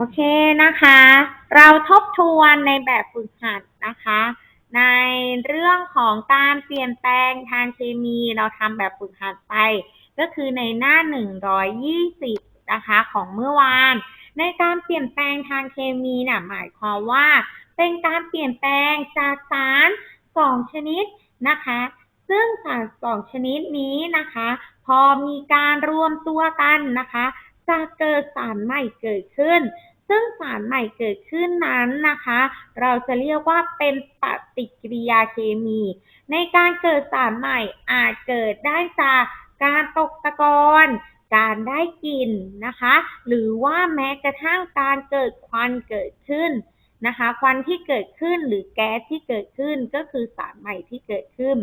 โอเคนะคะ เราทบทวนในแบบฝึกหัดนะคะ ในเรื่องของการเปลี่ยนแปลงทางเคมีเราทำแบบฝึกหัดไป ก็คือในหน้า 120 นะคะของเมื่อวาน ในการเปลี่ยนแปลงทางเคมีนี่ยหมายความว่า เป็นการเปลี่ยนแปลงจากสารสองชนิดนะคะ ซึ่งสารสองชนิดนี้นะคะ พอมีการรวมตัวกันนะคะ จะเกิดสารใหม่เกิดขึ้น ซึ่งสารใหม่เกิดขึ้นนั้นนะคะ เราจะเรียกว่าเป็นปฏิกิริยาเคมี ในการเกิดสารใหม่อาจเกิดได้จากการตกตะกอนการได้กลิ่นนะคะ หรือว่าแม้กระทั่งการเกิดควันเกิดขึ้นนะคะ ควันที่เกิดขึ้นหรือแก๊สที่เกิดขึ้นก็คือสารใหม่ที่เกิดขึ้น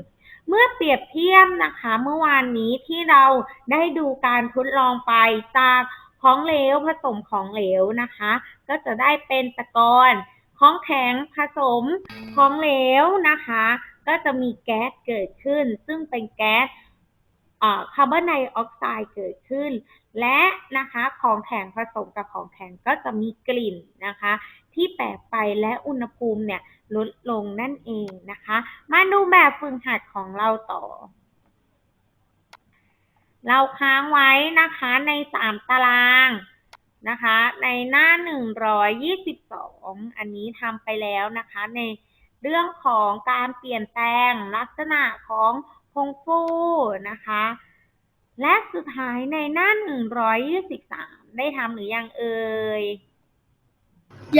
เมื่อเปรียบเทียบนะคะ เมื่อวานนี้ที่เราได้ดูการทดลองไปจาก ของเหลวผสมของเหลวนะคะ ก็จะได้เป็นตะกอนของแข็งผสมของเหลวนะคะ ก็จะมีแก๊สเกิดขึ้น ซึ่งเป็นแก๊สคาร์บอนไดออกไซด์เกิดขึ้น และนะคะของแข็งผสมกับของแข็งก็จะมีกลิ่นนะคะ ที่แปรไปและอุณหภูมิเนี่ยลดลงนั่นเองนะคะ มาดูแบบฝึกหัดของเราต่อ เราค้างไว้นะคะในสามตารางนะคะ ในหน้าหนึ่งร้อยยี่สิบสองอันนี้ทำไปแล้วนะคะ ในเรื่องของการเปลี่ยนแปลงลักษณะของพงฟูนะคะ และสุดท้ายในหน้าหนึ่งร้อยยี่สิบสามได้ทำหรือยังเอ่ย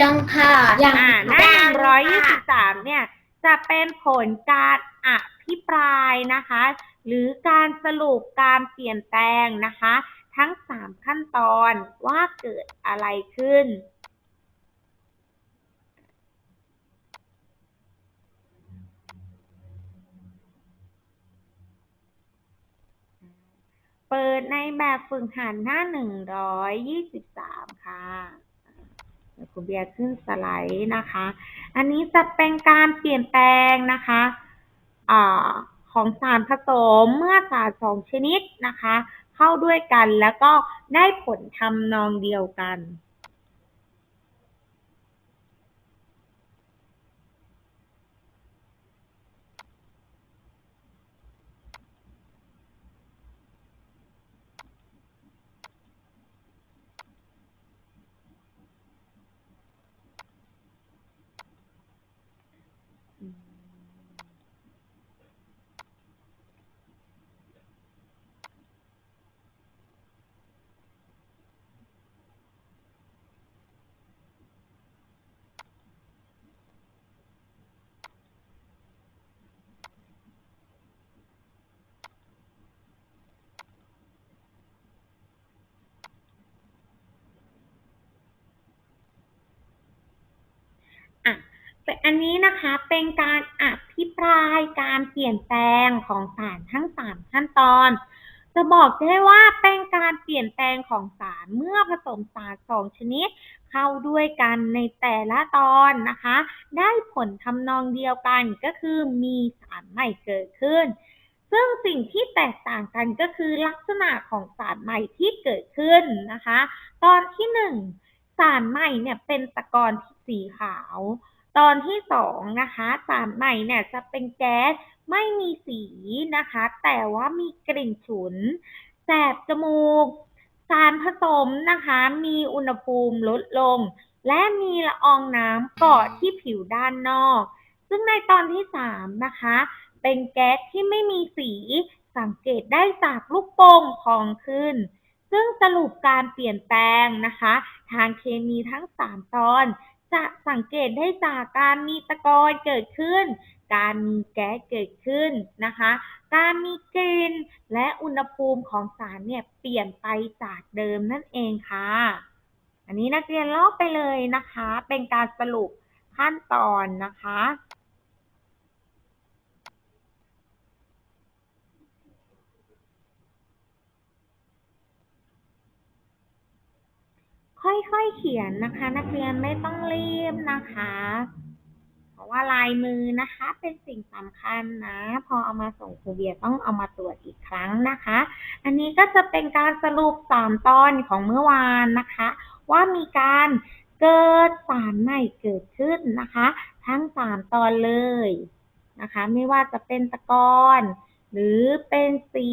ยังค่ะยังอ่าหน้าหนึ่งร้อยยี่สิบสามเนี่ยจะเป็นผลการอภิปรายนะคะ หรือการสรุปการเปลี่ยนแปลงนะคะ ทั้งสามขั้นตอนว่าเกิดอะไรขึ้น เปิดในแบบฝึกหัดหน้าหนึ่งร้อยยี่สิบสามค่ะคุณเบียร์ขึ้นสไลด์นะคะ อันนี้จะเป็นการเปลี่ยนแปลงนะคะอ่า ของสารผสมเมื่อสารสองชนิดนะคะ เข้าด้วยกันแล้วก็ได้ผลทำนองเดียวกัน อะเป็น อันนี้นะคะเป็นการอภิปรายการเปลี่ยนแปลงของสารทั้งสามขั้นตอน จะบอกได้ว่าเป็นการเปลี่ยนแปลงของสารเมื่อผสมสารสองชนิด เข้าด้วยกันในแต่ละตอนนะคะ ได้ผลทำนองเดียวกันก็คือมีสารใหม่เกิดขึ้น ซึ่งสิ่งที่แตกต่างกันก็คือลักษณะของสารใหม่ที่เกิดขึ้นนะคะ ตอนที่หนึ่งสารใหม่เนี่ยเป็นตะกอนสีขาว ตอนที่สองนะคะสารใหม่เนี่ยจะเป็นแก๊สไม่มีสีนะคะ แต่ว่ามีกลิ่นฉุน แสบจมูก สารผสมนะคะ มีอุณหภูมิลดลง และมีละอองน้ำเกาะที่ผิวด้านนอก ซึ่งในตอนที่สามนะคะ เป็นแก๊สที่ไม่มีสีสังเกตได้จากลูกโป่งพองขึ้น ซึ่งสรุปการเปลี่ยนแปลงนะคะ ทางเคมีทั้งสามตอน จะสังเกตได้จากการมีตะกอนเกิดขึ้น การมีแก๊สเกิดขึ้นนะคะ การมีกลิ่นและอุณหภูมิของสารเนี่ยเปลี่ยนไปจากเดิมนั่นเองค่ะ อันนี้นักเรียนลอกไปเลยนะคะ เป็นการสรุปขั้นตอนนะคะ ค่อยๆเขียนนะคะ นักเรียนไม่ต้องรีบนะคะ เพราะว่าลายมือนะคะ เป็นสิ่งสำคัญนะ พอเอามาส่งครูเบียต้องเอามาตรวจอีกครั้งนะคะ อันนี้ก็จะเป็นการสรุปสามตอนของเมื่อวานนะคะ ว่ามีการเกิดสารใหม่เกิดขึ้นนะคะ ทั้งสามตอนเลยนะคะ ไม่ว่าจะเป็นตะกอนหรือเป็นสี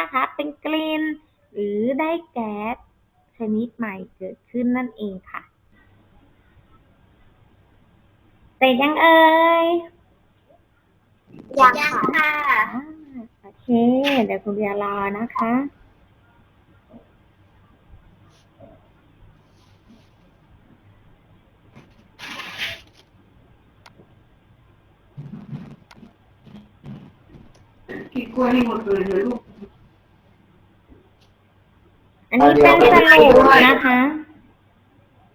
นะคะ เป็นกลิ่นหรือได้แก๊ส ชนิดใหม่เกิดขึ้นนั่นเองค่ะเสร็จยังเอ่ยยังค่ะอ่าโอเค เดี๋ยวคุณเบียร์รอนะคะกินกล้วยให้หมดเลยเลยลูก อันนี้เป็นสรุปนะคะ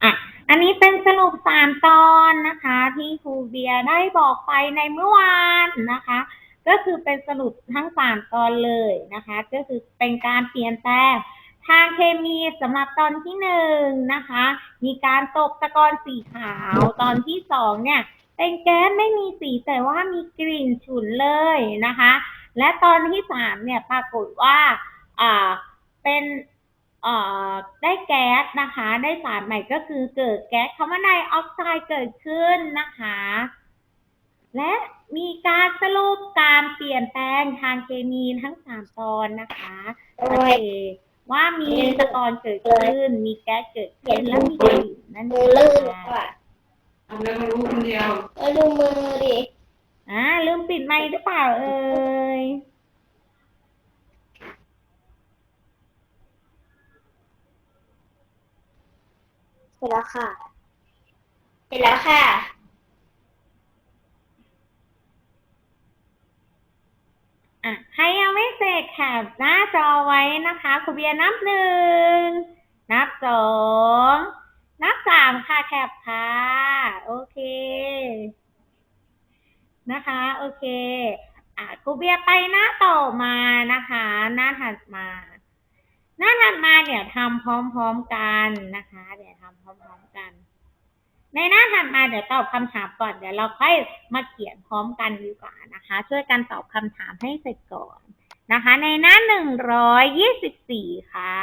อะ อันนี้เป็นสรุปสามตอนนะคะ ที่ครูเบียร์ได้บอกไปในเมื่อวานนะคะ ก็คือเป็นสรุปทั้งสามตอนเลยนะคะ ก็คือเป็นการเปลี่ยนแปลงทางเคมีสำหรับตอนที่หนึ่งนะคะ มีการตกตะกอนสีขาวตอนที่สองเนี่ย เป็นแก๊สไม่มีสีแต่ว่ามีกลิ่นฉุนเลยนะคะ และตอนที่สามเนี่ยปรากฏว่า อ่าเป็น ได้แก๊สนะคะ ได้สารใหม่ก็คือเกิดแก๊สคาร์บอนไดออกไซด์เกิดขึ้นนะคะ และมีการสรุปการเปลี่ยนแปลงทางเคมีทั้งสามตอนนะคะสังเกตว่ามีตะกอนเกิดขึ้น มีแก๊สเกิดขึ้นและมีกลิ่นนั่นเอมืองลื่นค่ะกว่าทำแล้วก็รู้คนเดียวเออดูมือดิอ่าลืมปิดไมค์หรือเปล่าเอ่ย สร็จแล้วค่ะ เสร็จแล้วค่ะ อะใครยังไม่เสร็จแคปหน้าจอไว้นะคะครูเบียร์นับหนึ่ง นับสอง นับสามค่ะแคปค่ะ โอเค นะคะ โอเค อะครูเบียร์ไปหน้าต่อมานะคะ หน้าถัดมา หน้าถัดมาเดี๋ยวทำพร้อมๆกันนะคะ เดี๋ยวทำพร้อมๆกัน ในหน้าถัดมาเดี๋ยวตอบคำถามก่อนเดี๋ยวเราค่อยมาเขียนพร้อมกันดีกว่านะคะ ช่วยกันตอบคำถามให้เสร็จก่อนนะคะ ในหน้าหนึ่งร้อยยี่สิบสี่ค่ะ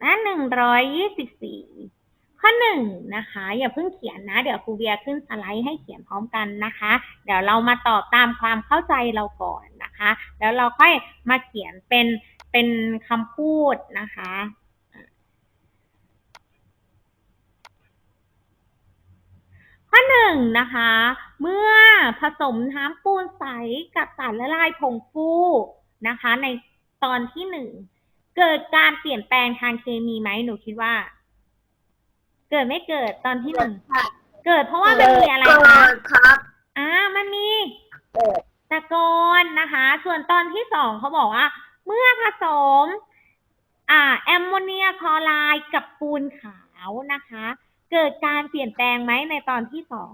หน้าหนึ่งร้อยยี่สิบสี่ ข้อหนึ่งนะคะ อย่าเพิ่งเขียนนะ เดี๋ยวครูเบียร์ขึ้นสไลด์ให้เขียนพร้อมกันนะคะ เดี๋ยวเรามาตอบตามความเข้าใจเราก่อนนะคะ แล้วเราค่อยมาเขียนเป็นเป็นคำพูดนะคะข้อหนึ่งนะคะ เมื่อผสมน้ำปูนใสกับสารละลายผงฟูนะคะ ในตอนที่หนึ่งเกิดการเปลี่ยนแปลงทางเคมีไหมหนูคิดว่า เกิดไม่เกิดตอนที่หนึ่งค่ะเกิดเพราะว่ามันมีอะไรคะครับอ่ามันมีเกิดตะกอนนะคะ ส่วนตอนที่สองเขาบอกว่า เมื่อผสม อ่า แอมโมเนียคลอไรด์กับปูนขาวนะคะ เกิดการเปลี่ยนแปลงไหมในตอนที่สอง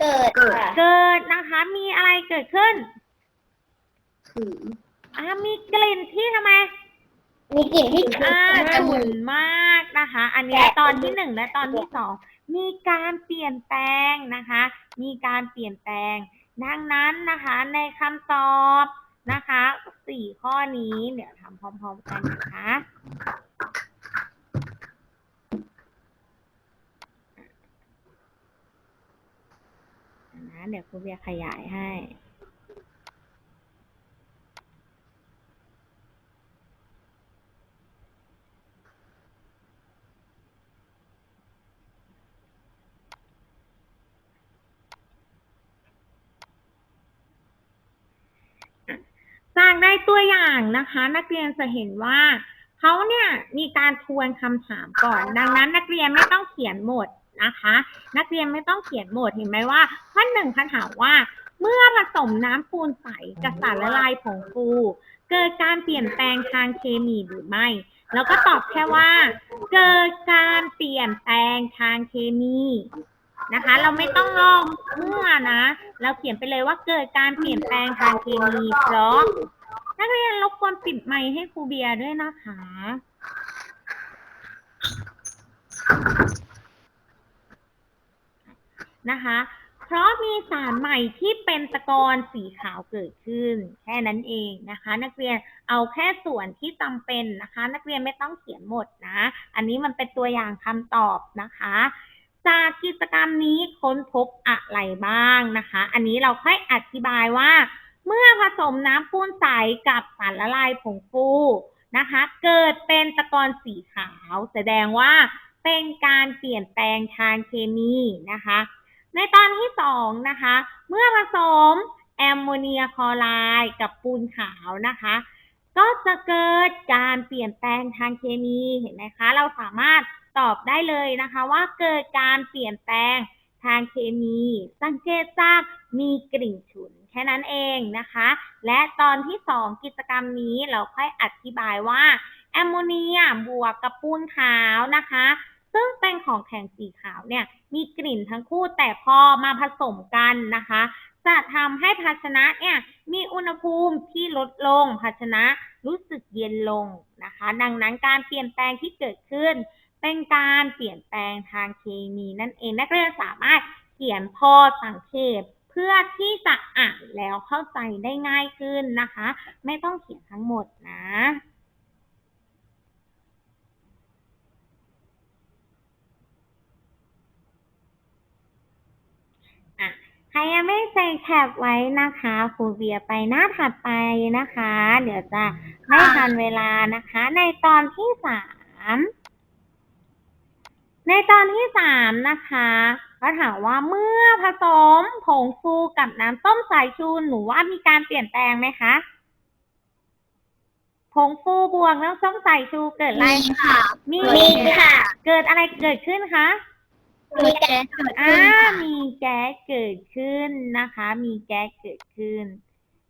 เกิดค่ะเกิดนะคะ มีอะไรเกิดขึ้นถืออ่ามีกลิ่นที่ทำไม มีกลิ่นที่ฉุนอ่ามากฉุนมากนะคะ อันนี้ตอนที่หนึ่งและตอนที่สองมีการเปลี่ยนแปลงนะคะ มีการเปลี่ยนแปลง ดังนั้นนะคะในคำตอบนะคะสี่ข้อนี้เดี๋ยวทำพร้อม ๆ กันนะคะนะเดี๋ยวครูเบียขยายให้ จากใน ตัวอย่างนะคะ นักเรียนจะเห็นว่าเขาเนี่ยมีการทวนคำถามก่อน ดังนั้นนักเรียนไม่ต้องเขียนหมดนะคะ นักเรียนไม่ต้องเขียนหมดเห็นไหมว่าข้อหนึ่งเขาถามว่า เมื่อผสมน้ำปูนใสกับสารละลายผงฟูเกิดการเปลี่ยนแปลงทางเคมีหรือไม่ แล้วก็ตอบแค่ว่า เกิดการเปลี่ยนแปลงทางเคมีนะคะ เราไม่ต้องลองเมื่อนะ เราเขียนไปเลยว่าเกิดการเปลี่ยนแปลงทางเคมีเพราะ นักเรียนรบกวนปิดไมค์ให้ครูเบียร์ด้วยนะคะ นะคะ เพราะมีสารใหม่ที่เป็นตะกอนสีขาวเกิดขึ้น แค่นั้นเองนะคะ นักเรียนเอาแค่ส่วนที่จำเป็นนะคะ นักเรียนไม่ต้องเขียนหมดนะ อันนี้มันเป็นตัวอย่างคำตอบนะคะจากกิจกรรมนี้ค้นพบอะไรบ้างนะคะ อันนี้เราค่อยอธิบายว่า เมื่อผสมน้ำปูนใสกับสารละลายผงฟูนะคะ เกิดเป็นตะกอนสีขาว แสดงว่าเป็นการเปลี่ยนแปลงทางเคมีนะคะ ในตอนที่สองนะคะ เมื่อผสมแอมโมเนียคลอไรด์กับปูนขาวนะคะ ก็จะเกิดการเปลี่ยนแปลงทางเคมีเห็นไหมคะ เราสามารถตอบได้เลยนะคะว่าเกิดการเปลี่ยนแปลงทางเคมี สังเกตจากมีกลิ่นฉุน แค่นั้นเองนะคะ และตอนที่สองกิจกรรมนี้เราค่อยอธิบายว่าแอมโมเนียบวกกับปูนขาวนะคะ ซึ่งเป็นของแข็งสีขาวเนี่ยมีกลิ่นทั้งคู่แต่พอมาผสมกันนะคะ จะทำให้ภาชนะเนี่ยมีอุณหภูมิที่ลดลง ภาชนะรู้สึกเย็นลงนะคะ ดังนั้นการเปลี่ยนแปลงที่เกิดขึ้น เป็นการเปลี่ยนแปลงทางเคมีนั่นเองนักเรียนสามารถเขียนพอสังเขป เพื่อที่จะอ่านแล้วเข้าใจได้ง่ายขึ้นนะคะ ไม่ต้องเขียนทั้งหมดนะใครยังไม่ใส่แคปไว้นะคะครูเบียไปหน้าถัดไปนะคะ เดี๋ยวจะไม่ทันเวลานะคะ ในตอนที่สาม ในตอนที่สามนะคะเขาถามว่าเมื่อผสมผงฟูกับน้ำส้มสายชูหนูว่ามีการเปลี่ยนแปลงไหมคะ ผงฟูบวกน้ำส้มสายชูเกิดอะไรมีค่ะมีมีค่ะ เกิดอะไรเกิดขึ้นคะ มีแก๊สเกิดอ่าขึ้นค่ะมีแก๊สเกิดขึ้นนะคะ มีแก๊สเกิดขึ้น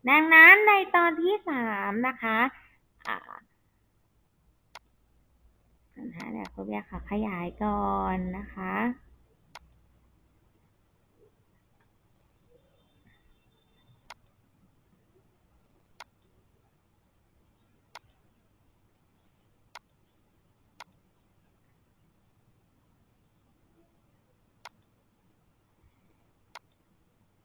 ดังนั้นในตอนที่สามนะคะ นะคะเดี๋ยวครูเรียร์ขอขยายก่อนนะคะ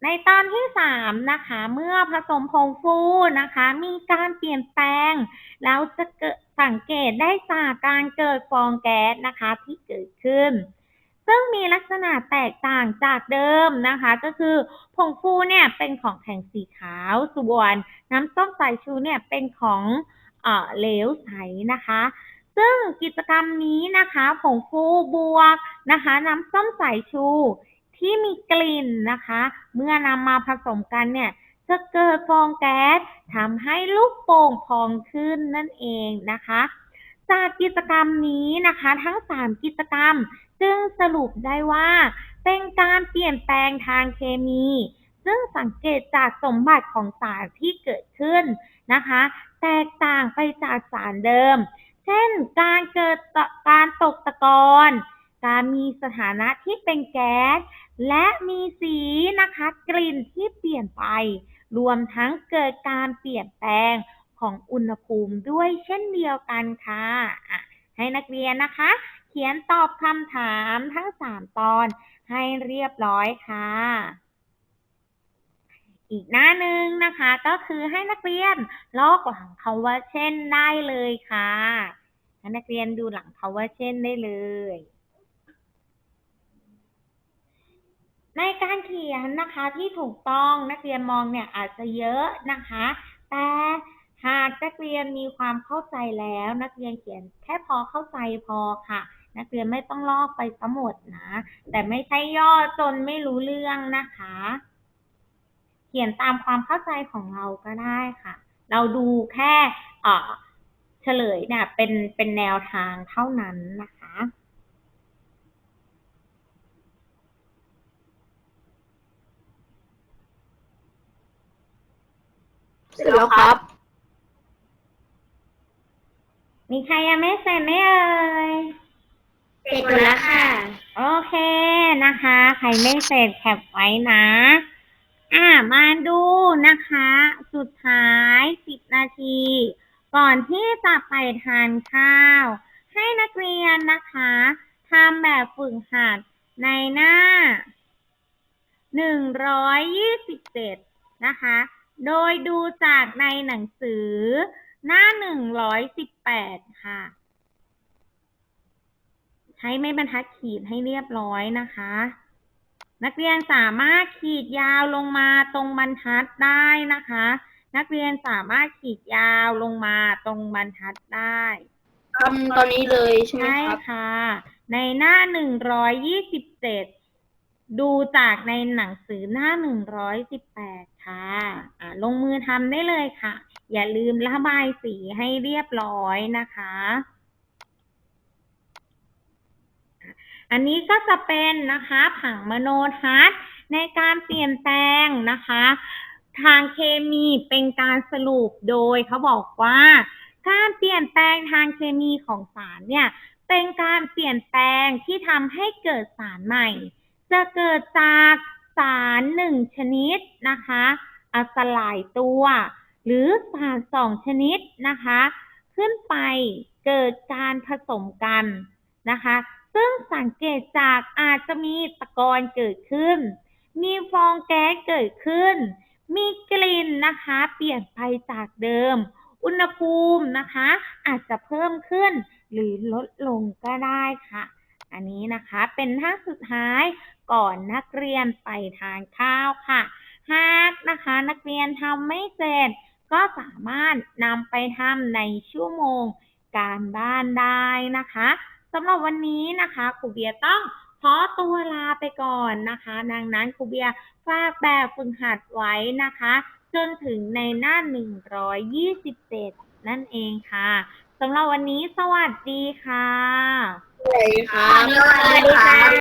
ในตอนที่สามนะคะ เมื่อผสมผงฟูนะคะ มีการเปลี่ยนแปลง แล้วจะเกิดสังเกตได้จากการเกิดฟองแก๊สนะคะที่เกิดขึ้น ซึ่งมีลักษณะแตกต่างจากเดิมนะคะ ก็คือผงฟูเนี่ยเป็นของแข็งสีขาวส่วนน้ำส้มสายชูเนี่ยเป็นของเออเหลวใสนะคะ ซึ่งกิจกรรมนี้นะคะ ผงฟูบวกนะคะ น้ำส้มสายชู ที่มีกลิ่นนะคะ เมื่อนำมาผสมกันเนี่ยจะเกิดฟองแก๊สทำให้ลูกโป่งพองขึ้นนั่นเองนะคะ จากกิจกรรมนี้นะคะ ทั้ง 3 กิจกรรม จึงสรุปได้ว่า เป็นการเปลี่ยนแปลงทางเคมี ซึ่งสังเกตจากสมบัติของสารที่เกิดขึ้นนะคะ แตกต่างไปจากสารเดิม เช่น การเกิดการตกตะกอนการมีสถานะที่เป็นแก๊ส และมีสีนะคะ กลิ่นที่เปลี่ยนไป รวมทั้งเกิดการเปลี่ยนแปลงของอุณหภูมิด้วยเช่นเดียวกันค่ะะให้นักเรียนนะคะ เขียนตอบคำถามทั้งสามตอนให้เรียบร้อยค่ะ อีกหน้าหนึ่งนะคะ ก็คือให้นักเรียนลอกหลังคำว่าเช่นได้เลยค่ะให้นักเรียนดูหลังคำว่าเช่นได้เลย ในการเขียนนะคะที่ถูกต้องนักเรียนมองเนี่ยอาจจะเยอะนะคะ แต่หากนักเรียนมีความเข้าใจแล้ว นักเรียนเขียนแค่พอเข้าใจพอค่ะ นักเรียนไม่ต้องลอกไปทั้งหมดนะ แต่ไม่ใช่ย่อจนไม่รู้เรื่องนะคะ เขียนตามความเข้าใจของเราก็ได้ค่ะ เราดูแค่เฉลยเนี่ยเป็นเป็นแนวทางเท่านั้นนะคะ เสร็จแล้วครับ มีใครยังไม่เสร็จไหมเอ่ย เสร็จหมดแล้วค่ะ โอเคนะคะ ใครไม่เสร็จแคปไว้นะ อ่ามาดูนะคะ สุดท้ายสิบนาที ก่อนที่จะไปทานข้าว ให้นักเรียนนะคะทำแบบฝึกหัดในหน้าหนึ่งร้อยยี่สิบเจ็ดนะคะ โดยดูจากในหนังสือหน้าหนึ่งร้อยสิบแปดค่ะ ใช้ไม้บรรทัดขีดให้เรียบร้อยนะคะ นักเรียนสามารถขีดยาวลงมาตรงบรรทัดได้นะคะ นักเรียนสามารถขีดยาวลงมาตรงบรรทัดได้ทำตอนนี้เลยใช่ไหมใช่ครับ ค่ะ ในหน้าหนึ่งร้อยยี่สิบเจ็ด ดูจากในหนังสือหน้าหนึ่งร้อยสิบแปดค่ะอ่าลงมือทำได้เลยค่ะ อย่าลืมระบายสีให้เรียบร้อยนะคะ อันนี้ก็จะเป็นนะคะผังมโนทัศน์ในการเปลี่ยนแปลงนะคะ ทางเคมีเป็นการสรุปโดยเขาบอกว่าการเปลี่ยนแปลงทางเคมีของสารเนี่ย เป็นการเปลี่ยนแปลงที่ทำให้เกิดสารใหม่ จะเกิดจากสารหนึ่งชนิดนะคะอะสลายตัว หรือสารสองชนิดนะคะ ขึ้นไปเกิดการผสมกันนะคะ ซึ่งสังเกตจากอาจจะมีตะกอนเกิดขึ้น มีฟองแก๊สเกิดขึ้น มีกลิ่นนะคะ เปลี่ยนไปจากเดิม อุณหภูมินะคะ อาจจะเพิ่มขึ้นหรือลดลงก็ได้ค่ะ อันนี้นะคะเป็นท่าสุดท้ายก่อนนักเรียนไปทานข้าวค่ะ หากนะคะนักเรียนทำไม่เสร็จ ก็สามารถนำไปทำในชั่วโมงการบ้านได้นะคะสำหรับวันนี้นะคะครูเบียต้องขอตัวลาไปก่อนนะคะ ดังนั้นครูเบียฝากแบบฝึกหัดไว้นะคะ จนถึงในหน้า 127 นั่นเองค่ะสำหรับวันนี้สวัสดีค่ะ สวัสดีครับ สวัสดีค่ะ